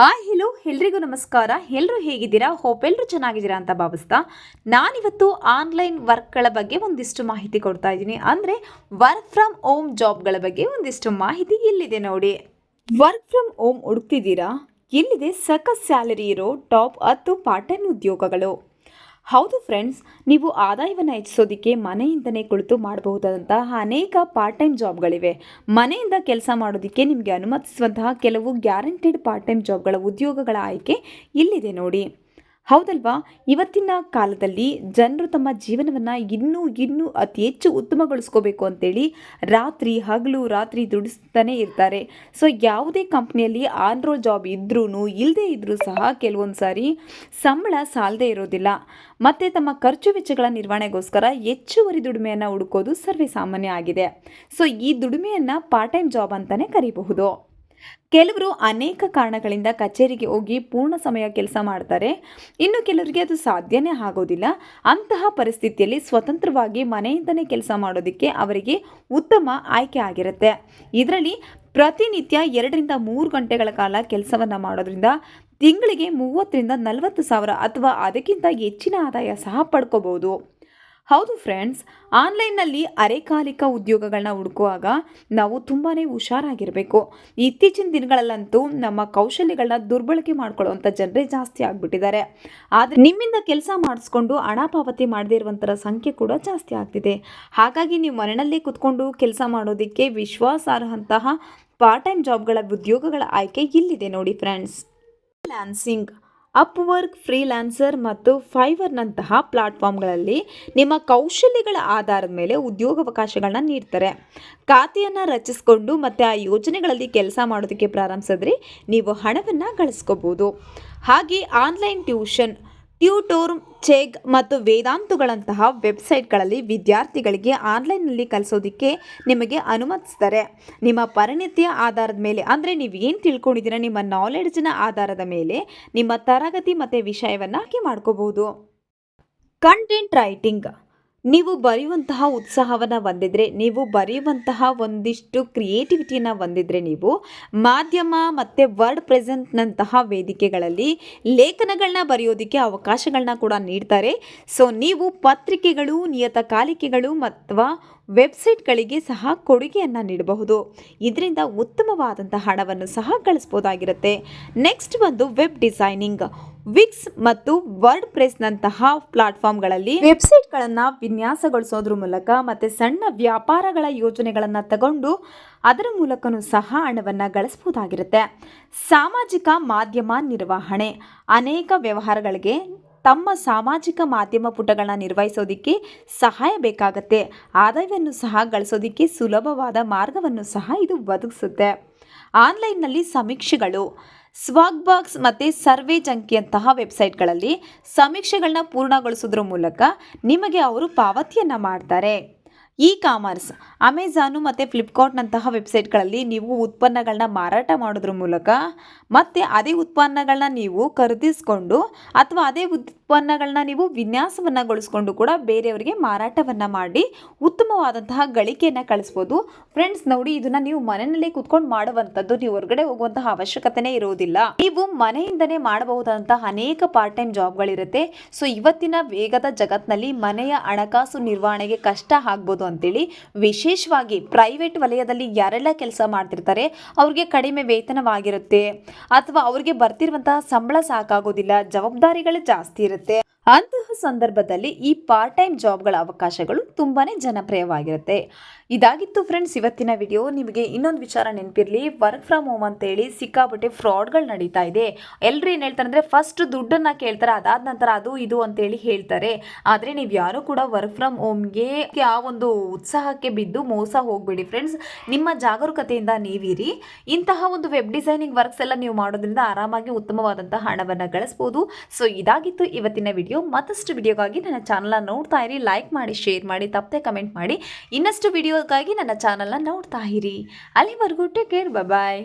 Hi hello ಎಲ್ರಿಗೂ ನಮಸ್ಕಾರ. ಎಲ್ಲರೂ ಹೇಗಿದ್ದೀರಾ? ಹೋಪ್ ಎಲ್ಲರೂ ಚೆನ್ನಾಗಿದ್ದೀರಾ ಅಂತ ಭಾವಿಸ್ತಾ. ನಾನಿವತ್ತು ಆನ್ಲೈನ್ ವರ್ಕ್ಗಳ ಬಗ್ಗೆ ಒಂದಿಷ್ಟು ಮಾಹಿತಿ ಕೊಡ್ತಾ ಇದ್ದೀನಿ. ಅಂದರೆ ವರ್ಕ್ ಫ್ರಮ್ ಹೋಮ್ ಜಾಬ್ಗಳ ಬಗ್ಗೆ ಒಂದಿಷ್ಟು ಮಾಹಿತಿ ಇಲ್ಲಿದೆ ನೋಡಿ. ವರ್ಕ್ ಫ್ರಮ್ ಹೋಮ್ ಹುಡುಕ್ತಿದ್ದೀರಾ? ಇಲ್ಲಿದೆ ಸಖತ್ ಸ್ಯಾಲರಿ ಇರೋ ಟಾಪ್ ಹತ್ತು ಪಾರ್ಟ್ ಟೈಮ್ ಉದ್ಯೋಗಗಳು. ಹೌದು ಫ್ರೆಂಡ್ಸ್ ನೀವು ಆದಾಯವನ್ನು ಹೆಚ್ಚಿಸೋದಕ್ಕೆ ಮನೆಯಿಂದನೇ ಕುಳಿತು ಮಾಡಬಹುದಾದಂತಹ ಅನೇಕ ಪಾರ್ಟ್ ಟೈಮ್ ಜಾಬ್ಗಳಿವೆ ಮನೆಯಿಂದ ಕೆಲಸ ಮಾಡೋದಕ್ಕೆ ನಿಮಗೆ ಅನುಮತಿಸುವಂತಹ ಕೆಲವು ಗ್ಯಾರಂಟಿಡ್ ಪಾರ್ಟ್ ಟೈಮ್ ಜಾಬ್ಗಳ ಉದ್ಯೋಗಗಳ ಆಯ್ಕೆ ಇಲ್ಲಿದೆ ನೋಡಿ. ಹೌದಲ್ವಾ? ಇವತ್ತಿನ ಕಾಲದಲ್ಲಿ ಜನರು ತಮ್ಮ ಜೀವನವನ್ನು ಇನ್ನೂ ಇನ್ನೂ ಅತಿ ಹೆಚ್ಚು ಉತ್ತಮಗೊಳಿಸ್ಕೋಬೇಕು ಅಂತೇಳಿ ರಾತ್ರಿ ಹಗಲು ರಾತ್ರಿ ದುಡಿಸ್ತಾನೆ ಇರ್ತಾರೆ. ಸೊ, ಯಾವುದೇ ಕಂಪ್ನಿಯಲ್ಲಿ ಆನ್ ಜಾಬ್ ಇದ್ರೂ ಇಲ್ಲದೇ ಇದ್ದರೂ ಸಹ ಕೆಲವೊಂದು ಸಾರಿ ಸಂಬಳ ಸಾಲದೇ ಇರೋದಿಲ್ಲ. ಮತ್ತು ತಮ್ಮ ಖರ್ಚು ವೆಚ್ಚಗಳ ನಿರ್ವಹಣೆಗೋಸ್ಕರ ಹೆಚ್ಚುವರಿ ದುಡಿಮೆಯನ್ನು ಹುಡುಕೋದು ಸರ್ವೇ ಸಾಮಾನ್ಯ ಆಗಿದೆ. ಸೊ, ಈ ದುಡಿಮೆಯನ್ನು ಪಾರ್ಟ್ ಟೈಮ್ ಜಾಬ್ ಅಂತಲೇ ಕರೀಬಹುದು. ಕೆಲವರು ಅನೇಕ ಕಾರಣಗಳಿಂದ ಕಚೇರಿಗೆ ಹೋಗಿ ಪೂರ್ಣ ಸಮಯ ಕೆಲಸ ಮಾಡ್ತಾರೆ. ಇನ್ನು ಕೆಲವರಿಗೆ ಅದು ಸಾಧ್ಯನೇ ಆಗೋದಿಲ್ಲ. ಅಂತಹ ಪರಿಸ್ಥಿತಿಯಲ್ಲಿ ಸ್ವತಂತ್ರವಾಗಿ ಮನೆಯಿಂದನೇ ಕೆಲಸ ಮಾಡೋದಕ್ಕೆ ಅವರಿಗೆ ಉತ್ತಮ ಆಯ್ಕೆ ಆಗಿರುತ್ತೆ. ಇದರಲ್ಲಿ ಪ್ರತಿನಿತ್ಯ ಎರಡರಿಂದ ಮೂರು ಗಂಟೆಗಳ ಕಾಲ ಕೆಲಸವನ್ನು ಮಾಡೋದ್ರಿಂದ ತಿಂಗಳಿಗೆ ಮೂವತ್ತರಿಂದ ನಲವತ್ತು ಸಾವಿರ ಅಥವಾ ಅದಕ್ಕಿಂತ ಹೆಚ್ಚಿನ ಆದಾಯ ಸಹ ಪಡ್ಕೋಬೋದು ಹೌದು ಫ್ರೆಂಡ್ಸ್, ಆನ್ಲೈನ್ನಲ್ಲಿ ಅರೆಕಾಲಿಕ ಉದ್ಯೋಗಗಳನ್ನ ಹುಡುಕುವಾಗ ನಾವು ತುಂಬಾ ಹುಷಾರಾಗಿರಬೇಕು. ಇತ್ತೀಚಿನ ದಿನಗಳಲ್ಲಂತೂ ನಮ್ಮ ಕೌಶಲ್ಯಗಳನ್ನ ದುರ್ಬಳಕೆ ಮಾಡ್ಕೊಳ್ಳುವಂಥ ಜನರೇ ಜಾಸ್ತಿ ಆಗಿಬಿಟ್ಟಿದ್ದಾರೆ. ಆದರೆ ನಿಮ್ಮಿಂದ ಕೆಲಸ ಮಾಡಿಸ್ಕೊಂಡು ಹಣ ಪಾವತಿ ಮಾಡದೇ ಇರುವಂಥರ ಸಂಖ್ಯೆ ಕೂಡ ಜಾಸ್ತಿ ಆಗ್ತಿದೆ. ಹಾಗಾಗಿ ನೀವು ಮನೆಯಲ್ಲೇ ಕುತ್ಕೊಂಡು ಕೆಲಸ ಮಾಡೋದಕ್ಕೆ ವಿಶ್ವಾಸಾರ್ಹಂತಹ ಪಾರ್ಟ್ ಟೈಮ್ ಜಾಬ್ಗಳ ಉದ್ಯೋಗಗಳ ಆಯ್ಕೆ ಇಲ್ಲಿದೆ ನೋಡಿ ಫ್ರೆಂಡ್ಸ್. ಫ್ರೀಲಾನ್ಸಿಂಗ್ ಅಪ್ವರ್ಕ್ ಫ್ರೀಲ್ಯಾನ್ಸರ್ ಮತ್ತು ಫೈವರ್ನಂತಹ ಪ್ಲಾಟ್ಫಾರ್ಮ್ಗಳಲ್ಲಿ ನಿಮ್ಮ ಕೌಶಲ್ಯಗಳ ಆಧಾರದ ಮೇಲೆ ಉದ್ಯೋಗಾವಕಾಶಗಳನ್ನ ನೀಡ್ತಾರೆ. ಖಾತೆಯನ್ನು ರಚಿಸಿಕೊಂಡು ಮತ್ತು ಆ ಯೋಜನೆಗಳಲ್ಲಿ ಕೆಲಸ ಮಾಡೋದಕ್ಕೆ ಪ್ರಾರಂಭಿಸಿದ್ರೆ ನೀವು ಹಣವನ್ನು ಗಳಿಸ್ಕೋಬೋದು. ಹಾಗೆ ಆನ್ಲೈನ್ ಟ್ಯೂಷನ್ ಟ್ಯೂಟೋರ್ ಚೆಗ್ ಮತ್ತು ವೇದಾಂತುಗಳಂತಹ ವೆಬ್ಸೈಟ್ಗಳಲ್ಲಿ ವಿದ್ಯಾರ್ಥಿಗಳಿಗೆ ಆನ್ಲೈನ್ನಲ್ಲಿ ಕಲಿಸೋದಕ್ಕೆ ನಿಮಗೆ ಅನುಮತಿಸ್ತಾರೆ ನಿಮ್ಮ ಪರಿಣಿತಿಯ ಆಧಾರದ ಮೇಲೆ, ಅಂದರೆ ನೀವು ಏನು ತಿಳ್ಕೊಂಡಿದ್ದೀರ, ನಿಮ್ಮ ನಾಲೆಡ್ಜ್ನ ಆಧಾರದ ಮೇಲೆ ನಿಮ್ಮ ತರಗತಿ ಮತ್ತು ವಿಷಯವನ್ನು ಆಯ್ಕೆ ಮಾಡ್ಕೋಬಹುದು. ಕಂಟೆಂಟ್ ರೈಟಿಂಗ್ ನೀವು ಬರೆಯುವಂತಹ ಉತ್ಸಾಹವನ್ನು ಹೊಂದಿದ್ರೆ, ನೀವು ಬರೆಯುವಂತಹ ಒಂದಿಷ್ಟು ಕ್ರಿಯೇಟಿವಿಟಿಯನ್ನು ಹೊಂದಿದ್ರೆ ನೀವು ಮಾಧ್ಯಮ ಮತ್ತು ವರ್ಡ್ ಪ್ರೆಸೆಂಟ್ನಂತಹ ವೇದಿಕೆಗಳಲ್ಲಿ ಲೇಖನಗಳನ್ನ ಬರೆಯೋದಕ್ಕೆ ಅವಕಾಶಗಳನ್ನ ಕೂಡ ನೀಡ್ತಾರೆ. ಸೊ ನೀವು ಪತ್ರಿಕೆಗಳು, ನಿಯತಕಾಲಿಕೆಗಳು ಅಥವಾ ವೆಬ್ಸೈಟ್ಗಳಿಗೆ ಸಹ ಕೊಡುಗೆಯನ್ನು ನೀಡಬಹುದು. ಇದರಿಂದ ಉತ್ತಮವಾದಂಥ ಹಣವನ್ನು ಸಹ ಗಳಿಸ್ಬೋದಾಗಿರುತ್ತೆ ನೆಕ್ಸ್ಟ್ ಒಂದು ವೆಬ್ ಡಿಸೈನಿಂಗ್. ವಿಕ್ಸ್ ಮತ್ತು ವರ್ಡ್ ಪ್ರೆಸ್ನಂತಹ ಪ್ಲಾಟ್ಫಾರ್ಮ್ಗಳಲ್ಲಿ ವೆಬ್ಸೈಟ್ಗಳನ್ನು ವಿನ್ಯಾಸಗೊಳಿಸೋದ್ರ ಮೂಲಕ ಮತ್ತು ಸಣ್ಣ ವ್ಯಾಪಾರಗಳ ಯೋಜನೆಗಳನ್ನು ತಗೊಂಡು ಅದರ ಮೂಲಕನೂ ಸಹ ಹಣವನ್ನು ಗಳಿಸ್ಬೋದಾಗಿರುತ್ತೆ ಸಾಮಾಜಿಕ ಮಾಧ್ಯಮ ನಿರ್ವಹಣೆ. ಅನೇಕ ವ್ಯವಹಾರಗಳಿಗೆ ತಮ್ಮ ಸಾಮಾಜಿಕ ಮಾಧ್ಯಮ ಪುಟಗಳನ್ನ ನಿರ್ವಹಿಸೋದಿಕ್ಕೆ ಸಹಾಯ ಬೇಕಾಗತ್ತೆ. ಆದಾಯವನ್ನು ಸಹ ಗಳಿಸೋದಿಕ್ಕೆ ಸುಲಭವಾದ ಮಾರ್ಗವನ್ನು ಸಹ ಇದು ಒದಗಿಸುತ್ತೆ. ಆನ್ಲೈನ್ನಲ್ಲಿ ಸಮೀಕ್ಷೆಗಳು. ಸ್ವಾಗ್ ಬಾಕ್ಸ್ ಮತ್ತು ಸರ್ವೆ ಜಂಕಿಯಂತಹ ವೆಬ್ಸೈಟ್ಗಳಲ್ಲಿ ಸಮೀಕ್ಷೆಗಳನ್ನ ಪೂರ್ಣಗೊಳಿಸೋದ್ರ ಮೂಲಕ ನಿಮಗೆ ಅವರು ಪಾವತಿಯನ್ನು ಮಾಡ್ತಾರೆ. ಇ ಕಾಮರ್ಸ್ ಅಮೆಝಾನು ಮತ್ತು ಫ್ಲಿಪ್ಕಾರ್ಟ್ನಂತಹ ವೆಬ್ಸೈಟ್ಗಳಲ್ಲಿ ನೀವು ಉತ್ಪನ್ನಗಳನ್ನ ಮಾರಾಟ ಮಾಡೋದ್ರ ಮೂಲಕ ಮತ್ತು ಅದೇ ಉತ್ಪನ್ನಗಳನ್ನ ನೀವು ಖರೀದಿಸ್ಕೊಂಡು ಅಥವಾ ಅದೇ ಉತ್ಪನ್ನಗಳನ್ನ ನೀವು ವಿನ್ಯಾಸವನ್ನಗೊಳಿಸ್ಕೊಂಡು ಕೂಡ ಬೇರೆಯವರಿಗೆ ಮಾರಾಟವನ್ನು ಮಾಡಿ ಉತ್ತಮವಾದಂತಹ ಗಳಿಕೆಯನ್ನು ಕಳಿಸ್ಬೋದು. ಫ್ರೆಂಡ್ಸ್, ನೋಡಿ ಇದನ್ನು ನೀವು ಮನೆಯಲ್ಲೇ ಕುತ್ಕೊಂಡು ಮಾಡುವಂಥದ್ದು ನೀವು ಹೊರಗಡೆ ಹೋಗುವಂತಹ ಅವಶ್ಯಕತೆನೇ ಇರುವುದಿಲ್ಲ ನೀವು ಮನೆಯಿಂದನೇ ಮಾಡಬಹುದಾದಂತಹ ಅನೇಕ ಪಾರ್ಟ್ ಟೈಮ್ ಜಾಬ್ಗಳಿರುತ್ತೆ. ಸೊ, ಇವತ್ತಿನ ವೇಗದ ಜಗತ್ತಿನಲ್ಲಿ ಮನೆಯ ಹಣಕಾಸು ನಿರ್ವಹಣೆಗೆ ಕಷ್ಟ ಆಗ್ಬೋದು ಅಂತೇಳಿ ವಿಶೇಷವಾಗಿ ಪ್ರೈವೇಟ್ ವಲಯದಲ್ಲಿ ಯಾರೆಲ್ಲ ಕೆಲಸ ಮಾಡ್ತಿರ್ತಾರೆ, ಅವ್ರಿಗೆ ಕಡಿಮೆ ವೇತನವಾಗಿರುತ್ತೆ. ಅಥವಾ ಅವ್ರಿಗೆ ಬರ್ತಿರುವಂತಹ ಸಂಬಳ ಸಾಕಾಗೋದಿಲ್ಲ, ಜವಾಬ್ದಾರಿಗಳು ಜಾಸ್ತಿ ಇರುತ್ತೆ. ಅಂತಹ ಸಂದರ್ಭದಲ್ಲಿ ಈ ಪಾರ್ಟ್ ಟೈಮ್ ಜಾಬ್ಗಳ ಅವಕಾಶಗಳು ತುಂಬಾ ಜನಪ್ರಿಯವಾಗಿರುತ್ತೆ. ಇದಾಗಿತ್ತು ಫ್ರೆಂಡ್ಸ್ ಇವತ್ತಿನ ವಿಡಿಯೋ ನಿಮಗೆ ಇನ್ನೊಂದು ವಿಚಾರ ನೆನಪಿರಲಿ. ವರ್ಕ್ ಫ್ರಮ್ ಹೋಮ್ ಅಂತೇಳಿ ಸಿಕ್ಕಾಪಟ್ಟೆ ಫ್ರಾಡ್ಗಳು ನಡೀತಾ ಇದೆ. ಎಲ್ಲರೂ ಏನು ಹೇಳ್ತಾರೆ ಅಂದರೆ ಫಸ್ಟ್ ದುಡ್ಡನ್ನು ಕೇಳ್ತಾರೆ, ಅದಾದ ನಂತರ ಅದು ಇದು ಅಂತೇಳಿ ಹೇಳ್ತಾರೆ. ಆದರೆ ನೀವು ಯಾರೂ ಕೂಡ ವರ್ಕ್ ಫ್ರಮ್ ಹೋಮ್ಗೆ ಆ ಒಂದು ಉತ್ಸಾಹಕ್ಕೆ ಬಿದ್ದು ಮೋಸ ಹೋಗಬೇಡಿ ಫ್ರೆಂಡ್ಸ್ ನಿಮ್ಮ ಜಾಗರೂಕತೆಯಿಂದ ನೀವಿರಿ. ಇಂತಹ ಒಂದು ವೆಬ್ ಡಿಸೈನಿಂಗ್ ವರ್ಕ್ಸ್ ಎಲ್ಲ ನೀವು ಮಾಡೋದ್ರಿಂದ ಆರಾಮಾಗಿ ಉತ್ತಮವಾದಂಥ ಹಣವನ್ನು ಗಳಿಸ್ಬೋದು. ಸೊ ಇದಾಗಿತ್ತು ಇವತ್ತಿನ ವಿಡಿಯೋ ಮತ್ತಷ್ಟು ವಿಡಿಯೋಗಾಗಿ ನನ್ನ ಚಾನಲ್ನ ನೋಡ್ತಾ ಇರಿ ಲೈಕ್ ಮಾಡಿ ಶೇರ್ ಮಾಡಿ, ತಪ್ಪದೆ ಕಮೆಂಟ್ ಮಾಡಿ. ಇನ್ನಷ್ಟು ವಿಡಿಯೋಗಾಗಿ ನನ್ನ ಚಾನಲ್ನ ನೋಡ್ತಾ ಇರಿ. ಅಲ್ಲಿವರೆಗೂ ಟೇಕ್ ಕೇರ್ ಬಾಯ್